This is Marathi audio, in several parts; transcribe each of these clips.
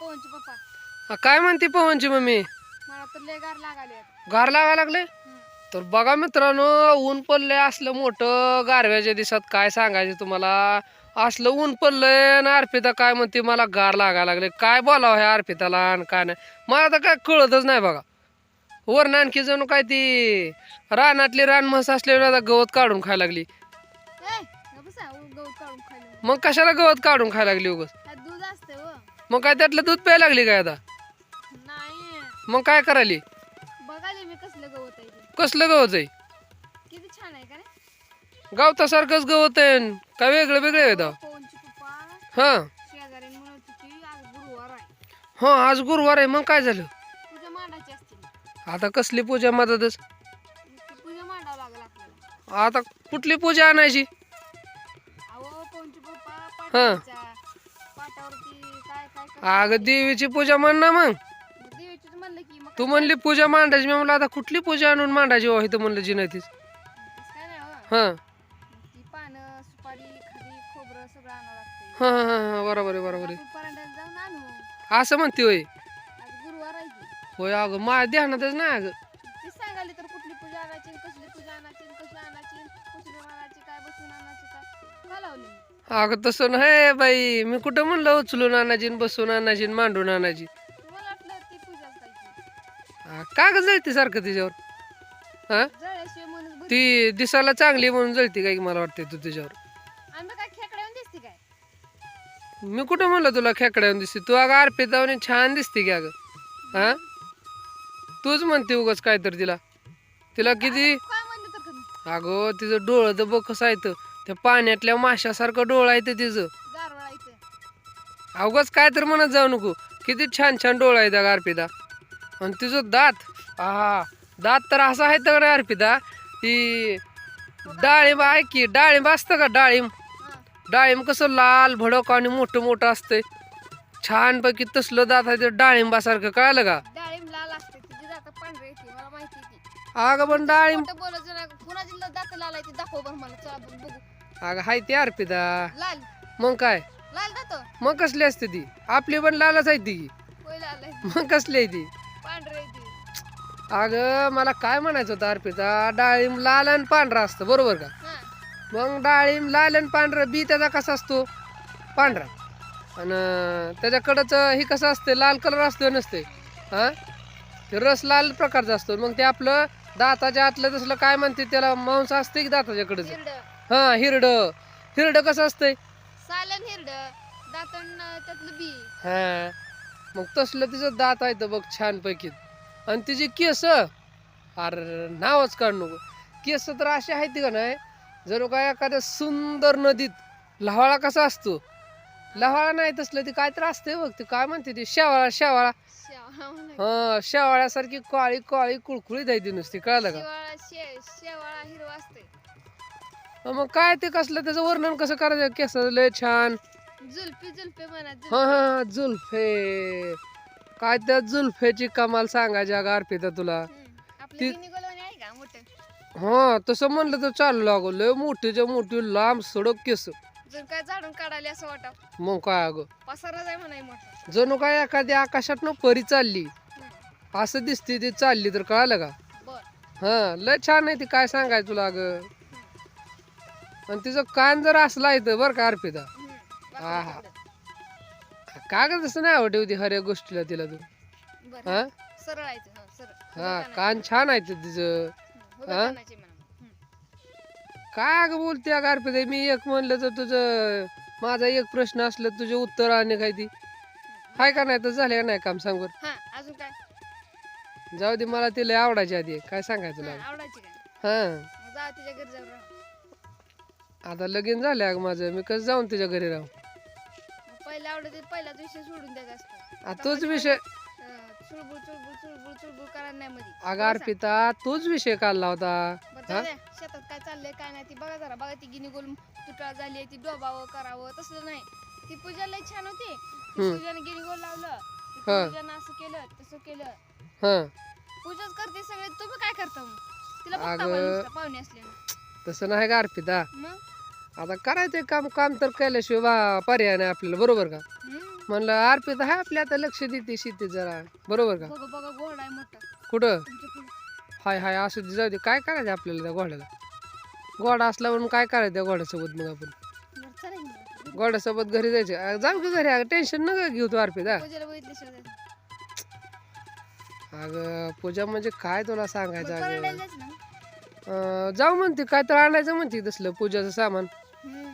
पवनचे पप्पा. हा, काय म्हणते पवनची मम्मी? मला तर लय गार लागाले गार लागायला लागले? तर बघा मित्रांनो ऊन पडलंय असलं मोठं गारव्याच्या दिवसात काय सांगायचं तुम्हाला? असलं ऊन पडलंय आणि अर्पिता काय म्हणते मला गार लागायला लागले. काय बोलावं ह्या अर्पिताला आणि काय नाही. मला तर काय कळतच नाही बघा. वरण आणखी जणू काय ती रानातली रान म्हस असलेली आता गवत काढून खायला लागली. बसा गहू काढून खायला मग कशाला गवत काढून खायला लागली उगस मग काय त्यातलं दूध प्यायला लागली काय आता? नाही मग काय करायली? बघाले मी कसलं गवत आहे ते. कसलं गवत आहे? किती छान आहे का रे? गवतासारखंच गवत आहे. काय वेगळं वेगळं आहे पवनची पप्पा हां. शेजारी म्हणत होती आज गुरुवार आहे. हो आज गुरुवार आहे. मग काय झालं? पूजा मांडायची असते. आता कसली पूजा मदतच? ती पूजा मांडावं लागेल आपल्याला. आता कुठली पूजा आणायची? अहो पवनची पप्पा हा. अगं देवीची पूजा म्हण ना मग. मग देवीचीच म्हणलं की मग तू म्हणली पूजा मांडायची. मी म्हणलं आता कुठली पूजा आणून मांडायची हो इथं म्हणलं तसं काय नाही हो हां. ती पानं सुपारी खाली खोबरं सगळं आणावं लागतंय. हां हां बरोबर आहे बरोबर आहे. आपण परांड्याला जाऊन आणू असं म्हणते होय. आज गुरुवार आहे की. होय अगं माझ्या ध्यानातच नाही अगं. अगं तसं नाही बाई. मी कुठं म्हणलं उचलून आणायची न बसून आणायची न मांडून वाटलं ती काय की ग जळते सारखं तिच्यावर. हा? जळल्याशिवाय ती दिसायला चांगली म्हणून जळते काय मला वाटते तू तिच्यावर. आम्ही काय खेकड्यावर दिसते काय? मी कुठं म्हणलं तुला खेकड्यावर दिसते? तू अगं अर्पितावने छान दिसते की अगं. हा? तूच म्हणते उगाच काय तर तिला तिला किती काय म्हणलं तर तुम्ही अगं तिचं डोळं तर बघ कसं आहे तर त्या पाण्यातल्या माशासारखं डोळं आहे ते तिचं. अवघच काय तर म्हणत जाऊ नको. किती छान छान डोळं आहे त्या अर्पिता आणि तिचं दात हा दात तर असं आहे तर अर्पिता ती डाळिंब आहे की डाळिंब असतं का डाळिंब? डाळिंब कसं लाल भडक आणि मोठं मोठं असतंय. छानपैकी तसलं दात आहे ते डाळिंबासारखं कळालं का? अगं पण डाळिंब खोटं बोलायचं नाही कुणाची दात लाल आहे ती दाखव बरं मला चला बघू बघू. अगं हाय ती अर्पिता. लाल. मग काय? लाल दात मग कसली असते ती? आपली पण लालच आहे ती. होय लाल आहे. मग कसली आहे ती? पांढरी आहे ती. अगं मला काय म्हणायचं होतं अर्पिता? डाळिंब लाल आणि पांढरा असतं बरोबर का? हा. मग डाळिंब लाल आणि पांढरा बी त्याचा कसा असतो? पांढरा. आणि त्याच्याकडंच ही कसं असते? लाल कलर असतो नसते हा? ते रस लाल प्रकारचा असतो. मग ते आपलं दाताच्या आतलं तसलं काय म्हणते त्याला? मांस असते की दाताच्याकडचं? हिरड. हा हिरड. हिरड कसं असतंय? सालन हिरड. दातन त्यातलं बी. हा. मग तसलं तिचं दात आहे तर बघ छानपैकी. आणि तिची केस? अरे नावच काढ नको. केस तर अशी आहेत का नाही? जणू काय एखाद्या सुंदर नदीत लहाळा कसा असतो? लहाळा नाही तसलं ती काय तर असते बघ. ती काय म्हणते ती? शेवाळा शेवाळा. हा शेवाळ्यासारखी काळी काळी कुळकुळीत आहे ती नुसती कळलं का? शेवाळा शे शेवाळा हिरवा असते हा, मग काय ते कसलं त्याचं वर्णन कसं करायचं? केस लय छान. जुल्फी जुल्फी म्हणा हा. हा हा, जुल्फे. काय त्या जुल्फेची कमाल सांगायची अगं अर्पिता तुला. हम्म. आपलं ती- गिनी गोलवणी आहे का मोठं? हा तसं म्हणलं तर चालू लागो लय मोठीच्या मोठी लांब सडक केस. जर काय झाडून काढायला असं मग काय अगं? पसारा जाय म्हणाय मोठा. जणू काय एखाद्या आकाशात परी चालली. असं दिसते ती चालली तर कळालं का? बर. हा लय छान आहे ती काय सांगाय तुला अगं? आणि तिचं कान जर असला इथं बरं का अर्पिता. हा, हा. तिकडं. का ग तसं नाही आवडते होती हर एक गोष्टीला तिला तू. बरं. हा? सरळ आहे ते, हा, सरळ. हा. कान छान आहे ते तिचं. हा? काय अगं बोलते अर्पिता मी एक म्हणलं तर तुझं माझा एक प्रश्न असलं तुझे उत्तर आणि काय ती? हाय का नाही? तर झाले का नाही काम सांग बरं हा अजून काय? जाऊ दे मला तिला आवडायची आधी. काय सांगायचं हा, आवडायची काय? हा. मग जा तिच्या घरी जाऊन राहा. आता लगीन झालं अगं माझं. मी कसं जाऊन तुझ्या घरी राहू? मग पहिला आवडते पहिलाच विषय सोडून द्यायचा असतो आ, तोच विषय अं, चुळबुळ चुळबुळ चुळबुळ चुळबुळ करायला नाही मध्ये अगं अर्पिता तोच विषय काढला होता. बरं जाऊ द्या. शेतात काय चाललंय काय नाही ती बघा जरा बघा ती गिनी गोल तुटाळ झाली आहे ती डोबावं करावं तसलं नाही. ती पूजा लय छान होती. ती हम्म. पूजाने गिनी गोल लावलं. ती हा. पूजानं असं केलं तसं केलं. हा. पूजाच करते सगळे तुम्ही काय करता मग? तिला बघता अगं. बा नुसतं पाहुणे असले तसं नाही का अर्पिता मग? आता करायचं काम काम तर केल्याशिवाय बा पर्याय नाही आपल्याला बरोबर का? हम्म. म्हणलं अर्पिता आहे आपल्या आता लक्ष देते शेतीत जरा बरोबर का? बघा बघा घोडा आहे मोठा. कुठं? तुमच्यापुढे. हाय हाय असू दे जाऊ दे. काय करायचं आपल्याला त्या घोड्याला? घोडा असला म्हणून काय करायचं त्या घोड्यासोबत मग आपण. घोड्यासोबत घरी जायचे. अं, जाऊ की घरी. टेन्शन नका घेऊ तू अर्पिता पूजेला बघितल्याशिवाय जायचं. अगं पूजा म्हणजे काय तुला सांगायचं अगं? परवडायला जायचं ना? अं, जाऊ म्हणते. काय तर आणायचं म्हणते तसलं पूजाचं सामान. हम्म.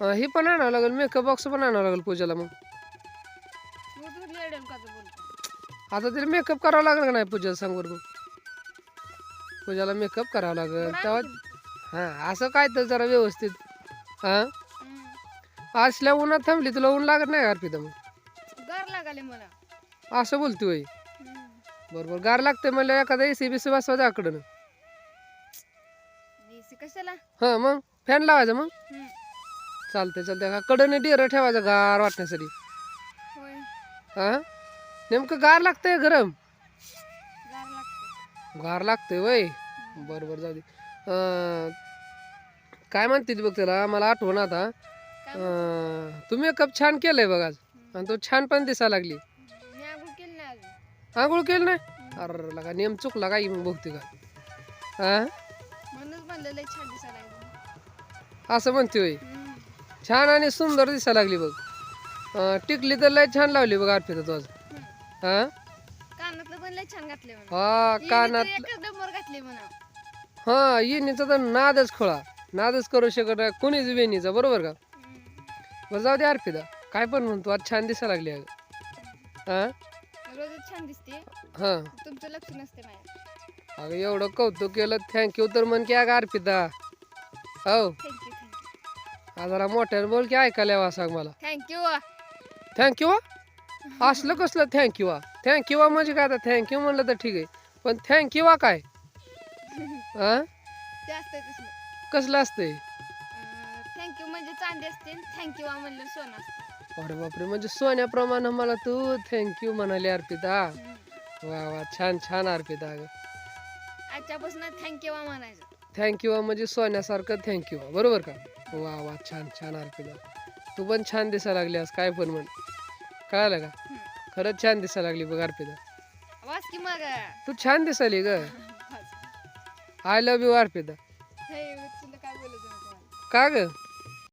अं, हे पण आणावं लागेल मेकअप बॉक्स पण आणावं लागेल पूजाला मग. तर बोलतो. आता तिला मेकअप करावं लागेल का नाही पूजाला सांग मग पूजाला मेकअप करावं लागेल. तेव्हा. हां असं काय तर जरा व्यवस्थित. हां. असल्या उन्हात थांबली तुला ऊन लागत नाही का अर्पिता मग? गार लागाले मला. असं बोलते हम्म. बरोबर गार लागते म्हणलं एखादा एसी बीसी बसवायचा आकडं. AC कशाला? हां मग फॅन लावायचा मग? हम्म. चालते चालते का कडने डिअर ठेवायचं गार वाटण्यासाठी. होय. हां? नेमकं गार लागतंय गरम. गार लागतंय वय. बरं बरं जाऊ दे. अं, काय म्हणते ती बघ त्याला? मला आठवण आता. काय अं, तू मेकअप छान केलंय बघ आज. आणि तो छान पण दिसायला लागली. मी आंघोळ केली नाही अजून. आंघोळ केलं नाही? अरे लगा नेम चुकला काय मग बघते का हा म्हणूनच म्हणलं लय छान दिसायला लागलं. असं म्हणते होय. हम्म. छान आणि सुंदर दिसायला लागली बघ. अं, टिकली तर लय छान लावली बघ अर्पिता तू आज. हम्म. हा लय छान घातले म्हणा. हा कानात घातले म्हणा. हा येणीचा तर नादच खोळा. नादच करू शकत नाही. कोणीच वेणीचा बरोबर का. बरं जाऊ दे अर्पिता. काय पण म्हणतो आज छान दिसायला लागली अगं. हा रोजच छान दिसते. हा. तुमचं लक्ष नसते माझ्या. अगं एवढं कौतुक केलं थँक्यू तर म्हण की अगं अर्पिता. हो. थँक्यू हा जरा मोठ्याने बोल की ऐकायला यावं सांग मला. थँक्यू थँक्यू असलं कसलं थँक्यू थँक्यू म्हणजे काय आता थँक्यू म्हणलं तर ठीक आहे. पण थँक्यू काय? हा ते असतंय तसलं. कसलं असतंय? थँक्यू म्हणजे चांदी असते थँक्यू म्हणलं सोनं असते. अरे बापरे म्हणजे सोन्याप्रमाणे मला तू थँक्यू म्हणाली अर्पिता. हम्म. वा वा छान छान अर्पिता आजच्यापासून थँक्यू म्हणायचं. थँक्यू म्हणजे सोन्यासारखं थँक्यू बरोबर का? वा वा छान छान अर्पिता. तू पण छान दिसायला लागली आज काय पण म्हण. कळालं का. खरंच छान दिसायला लागली बघ अर्पिता. वाच की मग? तू छान दिसायली ग. I love you Arpita. हे तुला काय बोलायचं नाही तुम्हाला. का ग?